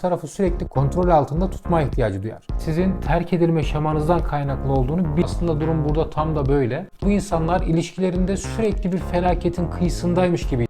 tarafı sürekli kontrol altında tutma ihtiyacı duyar. Sizin terk edilme şemanızdan kaynaklı olduğunu bil- aslında durum burada tam da böyle. Bu insanlar ilişkilerinde sürekli bir felaketin kıyısındaymış gibi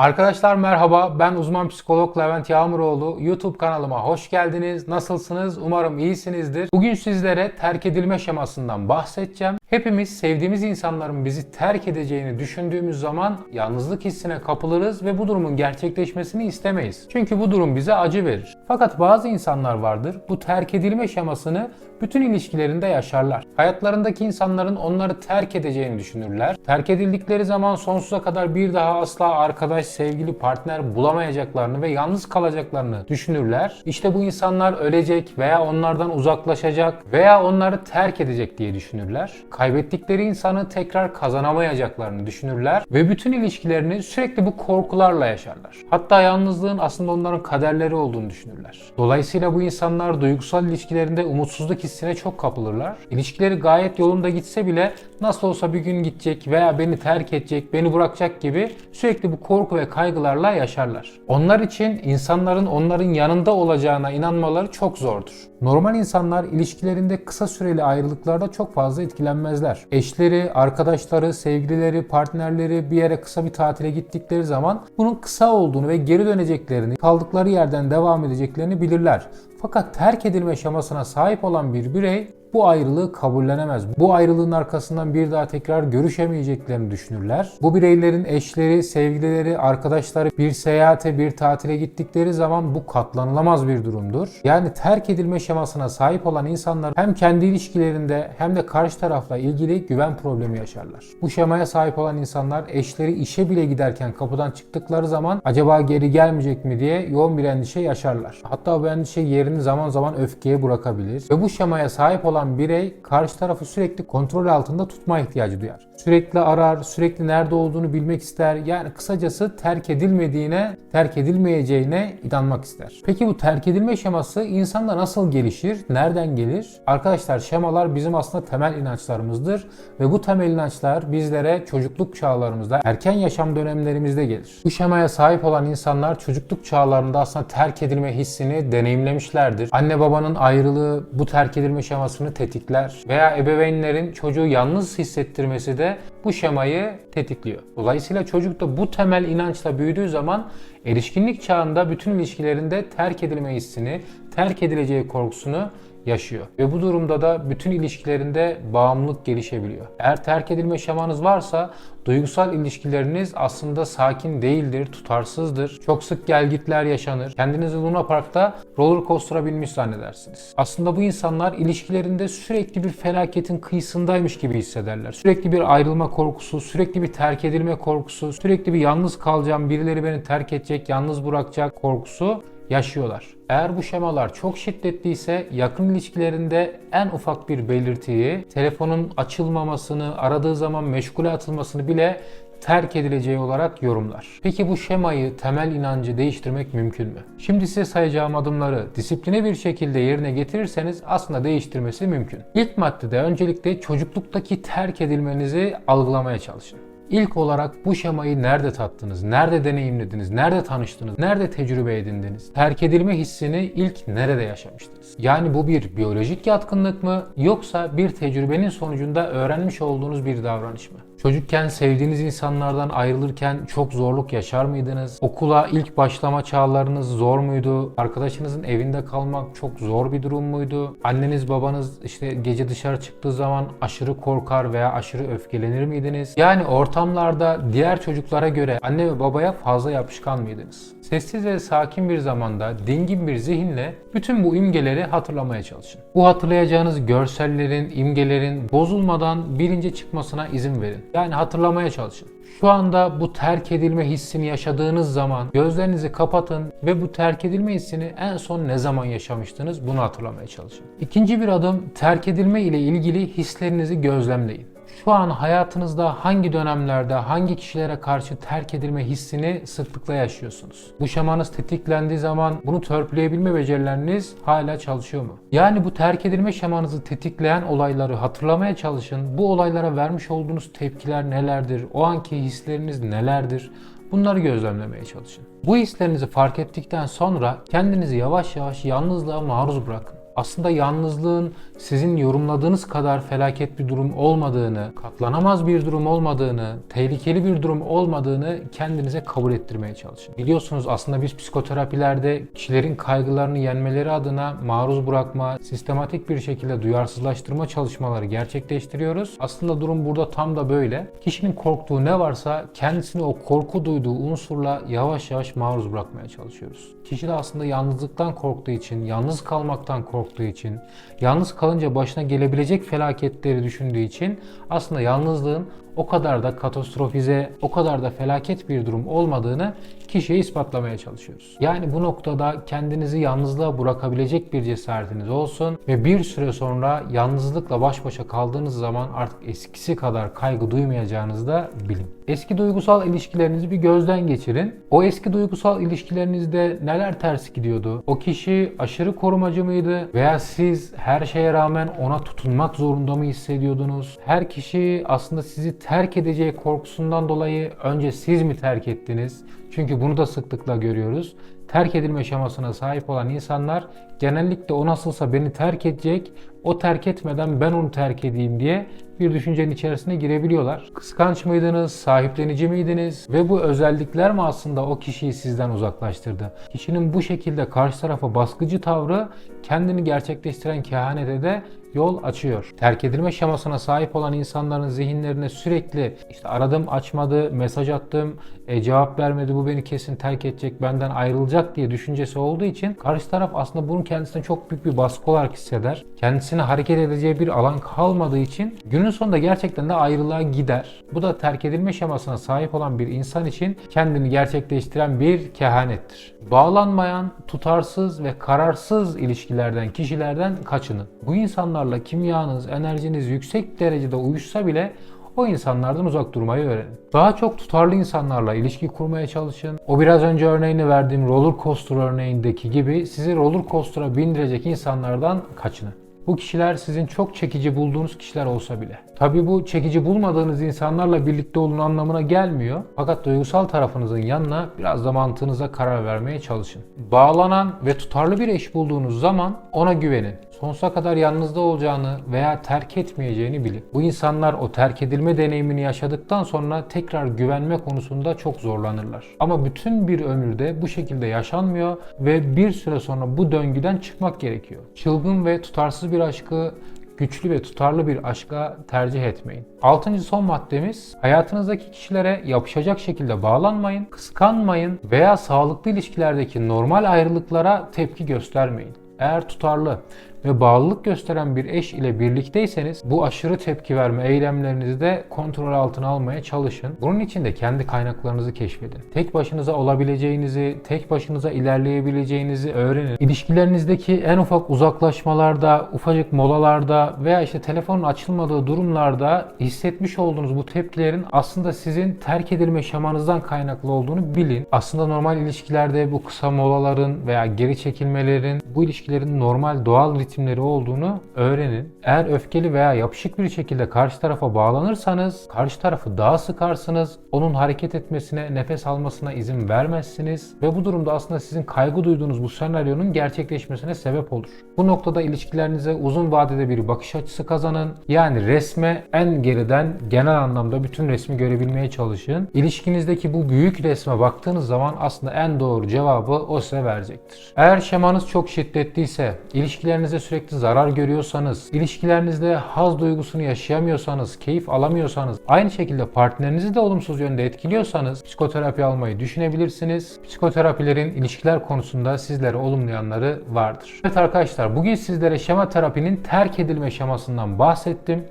Arkadaşlar merhaba, ben uzman psikolog Levent Yağmuroğlu. YouTube kanalıma hoş geldiniz. Nasılsınız? Umarım iyisinizdir. Bugün sizlere terk edilme şemasından bahsedeceğim. Hepimiz sevdiğimiz insanların bizi terk edeceğini düşündüğümüz zaman yalnızlık hissine kapılırız ve bu durumun gerçekleşmesini istemeyiz. Çünkü bu durum bize acı verir. Fakat bazı insanlar vardır bu terk edilme şemasını bütün ilişkilerinde yaşarlar. Hayatlarındaki insanların onları terk edeceğini düşünürler. Terk edildikleri zaman sonsuza kadar bir daha asla arkadaş, sevgili, partner bulamayacaklarını ve yalnız kalacaklarını düşünürler. İşte bu insanlar ölecek veya onlardan uzaklaşacak veya onları terk edecek diye düşünürler. Kaybettikleri insanı tekrar kazanamayacaklarını düşünürler ve bütün ilişkilerini sürekli bu korkularla yaşarlar. Hatta yalnızlığın aslında onların kaderleri olduğunu düşünürler. Dolayısıyla bu insanlar duygusal ilişkilerinde umutsuzluk hissine çok kapılırlar. İlişkileri gayet yolunda gitse bile nasıl olsa bir gün gidecek veya beni terk edecek, beni bırakacak gibi sürekli bu korku ve kaygılarla yaşarlar. Onlar için insanların onların yanında olacağına inanmaları çok zordur. Normal insanlar ilişkilerinde kısa süreli ayrılıklarda çok fazla etkilenmezler. Eşleri, arkadaşları, sevgilileri, partnerleri bir yere kısa bir tatile gittikleri zaman bunun kısa olduğunu ve geri döneceklerini, kaldıkları yerden devam edeceklerini bilirler. Fakat terk edilme şemasına sahip olan bir birey bu ayrılığı kabullenemez. Bu ayrılığın arkasından bir daha tekrar görüşemeyeceklerini düşünürler. Bu bireylerin eşleri, sevgilileri, arkadaşları bir seyahate, bir tatile gittikleri zaman bu katlanılamaz bir durumdur. Yani terk edilme şemasına sahip olan insanlar hem kendi ilişkilerinde hem de karşı tarafla ilgili güven problemi yaşarlar. Bu şemaya sahip olan insanlar eşleri işe bile giderken kapıdan çıktıkları zaman acaba geri gelmeyecek mi diye yoğun bir endişe yaşarlar. Hatta bu endişe yerini zaman zaman öfkeye bırakabilir. Ve bu şemaya sahip olan birey karşı tarafı sürekli kontrol altında tutma ihtiyacı duyar. Sürekli arar, sürekli nerede olduğunu bilmek ister. Yani kısacası terk edilmediğine, terk edilmeyeceğine inanmak ister. Peki bu terk edilme şeması insanda nasıl gelişir? Nereden gelir? Arkadaşlar şemalar bizim aslında temel inançlarımızdır ve bu temel inançlar bizlere çocukluk çağlarımızda, erken yaşam dönemlerimizde gelir. Bu şemaya sahip olan insanlar çocukluk çağlarında aslında terk edilme hissini deneyimlemişlerdir. Anne babanın ayrılığı bu terk edilme şemasını tetikler veya ebeveynlerin çocuğu yalnız hissettirmesi de bu şemayı tetikliyor. Dolayısıyla çocuk da bu temel inançla büyüdüğü zaman erişkinlik çağında bütün ilişkilerinde terk edilme hissini, terk edileceği korkusunu yaşıyor. Ve bu durumda da bütün ilişkilerinde bağımlılık gelişebiliyor. Eğer terk edilme şemanız varsa duygusal ilişkileriniz aslında sakin değildir, tutarsızdır. Çok sık gelgitler yaşanır. Kendinizi Luna Park'ta roller coaster'a binmiş zannedersiniz. Aslında bu insanlar ilişkilerinde sürekli bir felaketin kıyısındaymış gibi hissederler. Sürekli bir ayrılma korkusu, sürekli bir terk edilme korkusu, sürekli bir yalnız kalacağım, birileri beni terk edecek, yalnız bırakacak korkusu yaşıyorlar. Eğer bu şemalar çok şiddetliyse yakın ilişkilerinde en ufak bir belirtiyi, telefonun açılmamasını, aradığı zaman meşgule atılmasını bile terk edileceği olarak yorumlar. Peki bu şemayı, temel inancı değiştirmek mümkün mü? Şimdi size sayacağım adımları disipline bir şekilde yerine getirirseniz aslında değiştirmesi mümkün. İlk maddede öncelikle çocukluktaki terk edilmenizi algılamaya çalışın. İlk olarak bu şemayı nerede tattınız, nerede deneyimlediniz, nerede tanıştınız, nerede tecrübe edindiniz? Terk edilme hissini ilk nerede yaşamıştınız? Yani bu bir biyolojik yatkınlık mı yoksa bir tecrübenin sonucunda öğrenmiş olduğunuz bir davranış mı? Çocukken sevdiğiniz insanlardan ayrılırken çok zorluk yaşar mıydınız? Okula ilk başlama çağlarınız zor muydu? Arkadaşınızın evinde kalmak çok zor bir durum muydu? Anneniz babanız işte gece dışarı çıktığı zaman aşırı korkar veya aşırı öfkelenir miydiniz? Yani ortamlarda diğer çocuklara göre anne ve babaya fazla yapışkan mıydınız? Sessiz ve sakin bir zamanda dingin bir zihinle bütün bu imgeleri hatırlamaya çalışın. Bu hatırlayacağınız görsellerin, imgelerin bozulmadan bilince çıkmasına izin verin. Yani hatırlamaya çalışın. Şu anda bu terk edilme hissini yaşadığınız zaman gözlerinizi kapatın ve bu terk edilme hissini en son ne zaman yaşamıştınız bunu hatırlamaya çalışın. İkinci bir adım terk edilme ile ilgili hislerinizi gözlemleyin. Şu an hayatınızda hangi dönemlerde hangi kişilere karşı terk edilme hissini sıklıkla yaşıyorsunuz? Bu şemanız tetiklendiği zaman bunu törpüleyebilme becerileriniz hala çalışıyor mu? Yani bu terk edilme şemanızı tetikleyen olayları hatırlamaya çalışın. Bu olaylara vermiş olduğunuz tepkiler nelerdir? O anki hisleriniz nelerdir? Bunları gözlemlemeye çalışın. Bu hislerinizi fark ettikten sonra kendinizi yavaş yavaş yalnızlığa maruz bırakın aslında yalnızlığın sizin yorumladığınız kadar felaket bir durum olmadığını, katlanamaz bir durum olmadığını, tehlikeli bir durum olmadığını kendinize kabul ettirmeye çalışın. Biliyorsunuz aslında biz psikoterapilerde kişilerin kaygılarını yenmeleri adına maruz bırakma, sistematik bir şekilde duyarsızlaştırma çalışmaları gerçekleştiriyoruz. Aslında durum burada tam da böyle. Kişinin korktuğu ne varsa kendisini o korku duyduğu unsurla yavaş yavaş maruz bırakmaya çalışıyoruz. Kişi de aslında yalnızlıktan korktuğu için, yalnız kalmaktan korktuğu için, yalnız kalınca başına gelebilecek felaketleri düşündüğü için aslında yalnızlığın o kadar da katastrofize, o kadar da felaket bir durum olmadığını kişiye ispatlamaya çalışıyoruz. Yani bu noktada kendinizi yalnızlığa bırakabilecek bir cesaretiniz olsun ve bir süre sonra yalnızlıkla baş başa kaldığınız zaman artık eskisi kadar kaygı duymayacağınızı da bilin. Eski duygusal ilişkilerinizi bir gözden geçirin. O eski duygusal ilişkilerinizde neler ters gidiyordu? O kişi aşırı korumacı mıydı? Veya siz her şeye rağmen ona tutunmak zorunda mı hissediyordunuz? Her kişi aslında sizi terk edeceği korkusundan dolayı önce siz mi terk ettiniz? Çünkü bunu da sıklıkla görüyoruz. Terk edilme şemasına sahip olan insanlar genellikle o nasılsa beni terk edecek, o terk etmeden ben onu terk edeyim diye bir düşüncenin içerisine girebiliyorlar. Kıskanç mıydınız, sahiplenici miydiniz ve bu özellikler mi aslında o kişiyi sizden uzaklaştırdı? Kişinin bu şekilde karşı tarafa baskıcı tavrı kendini gerçekleştiren kehanete de yol açıyor. Terk edilme şemasına sahip olan insanların zihinlerine sürekli işte aradım açmadı, mesaj attım, e, cevap vermedi, bu beni kesin terk edecek, benden ayrılacak diye düşüncesi olduğu için karşı taraf aslında bunun kendisine çok büyük bir baskı olarak hisseder. Kendisine hareket edeceği bir alan kalmadığı için günün sonunda gerçekten de ayrılığa gider. Bu da terk edilme şemasına sahip olan bir insan için kendini gerçekleştiren bir kehanettir. Bağlanmayan, tutarsız ve kararsız ilişkilerden, kişilerden kaçının. Bu insanlarla kimyanız, enerjiniz yüksek derecede uyuşsa bile o insanlardan uzak durmayı öğrenin. Daha çok tutarlı insanlarla ilişki kurmaya çalışın. O biraz önce örneğini verdiğim roller coaster örneğindeki gibi sizi roller coaster'a bindirecek insanlardan kaçının. Bu kişiler sizin çok çekici bulduğunuz kişiler olsa bile. Tabii bu çekici bulmadığınız insanlarla birlikte olun anlamına gelmiyor. Fakat duygusal tarafınızın yanına biraz da mantığınıza karar vermeye çalışın. Bağlanan ve tutarlı bir eş bulduğunuz zaman ona güvenin. Sonsuza kadar yanınızda olacağını veya terk etmeyeceğini bilin. Bu insanlar o terk edilme deneyimini yaşadıktan sonra tekrar güvenme konusunda çok zorlanırlar. Ama bütün bir ömürde bu şekilde yaşanmıyor ve bir süre sonra bu döngüden çıkmak gerekiyor. Çılgın ve tutarsız bir aşkı güçlü ve tutarlı bir aşka tercih etmeyin. Altıncı son maddemiz hayatınızdaki kişilere yapışacak şekilde bağlanmayın, kıskanmayın veya sağlıklı ilişkilerdeki normal ayrılıklara tepki göstermeyin. Eğer tutarlı ve bağlılık gösteren bir eş ile birlikteyseniz bu aşırı tepki verme eylemlerinizi de kontrol altına almaya çalışın. Bunun için de kendi kaynaklarınızı keşfedin. Tek başınıza olabileceğinizi, tek başınıza ilerleyebileceğinizi öğrenin. İlişkilerinizdeki en ufak uzaklaşmalarda, ufacık molalarda veya işte telefonun açılmadığı durumlarda hissetmiş olduğunuz bu tepkilerin aslında sizin terk edilme şamanızdan kaynaklı olduğunu bilin. Aslında normal ilişkilerde bu kısa molaların veya geri çekilmelerin bu ilişkilerin normal doğal ritimleri olduğunu öğrenin. Eğer öfkeli veya yapışık bir şekilde karşı tarafa bağlanırsanız karşı tarafı daha sıkarsınız. Onun hareket etmesine, nefes almasına izin vermezsiniz ve bu durumda aslında sizin kaygı duyduğunuz bu senaryonun gerçekleşmesine sebep olur. Bu noktada ilişkilerinize uzun vadede bir bakış açısı kazanın. Yani resme en geriden genel anlamda bütün resmi görebilmeye çalışın. İlişkinizdeki bu büyük resme baktığınız zaman aslında en doğru cevabı o size verecektir. Eğer şemanız çok şiddetliyse, ilişkilerinize sürekli zarar görüyorsanız, ilişkilerinizde haz duygusunu yaşayamıyorsanız, keyif alamıyorsanız, aynı şekilde partnerinizi de olumsuz yönde etkiliyorsanız psikoterapi almayı düşünebilirsiniz. Psikoterapilerin ilişkiler konusunda sizlere olumlu yanları vardır. Evet arkadaşlar bugün sizlere şema terapinin terk edilme şemasından bahsettim.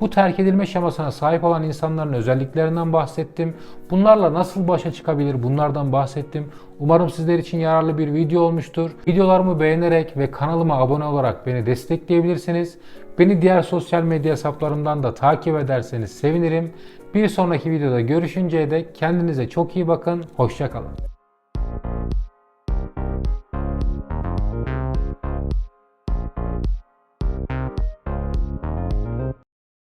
Bu terk edilme şemasına sahip olan insanların özelliklerinden bahsettim. Bunlarla nasıl başa çıkabilir bunlardan bahsettim. Umarım sizler için yararlı bir video olmuştur. Videolarımı beğenerek ve kanalıma abone olarak beni destekleyebilirsiniz. Beni diğer sosyal medya hesaplarımdan da takip ederseniz sevinirim. Bir sonraki videoda görüşünceye dek kendinize çok iyi bakın. Hoşçakalın.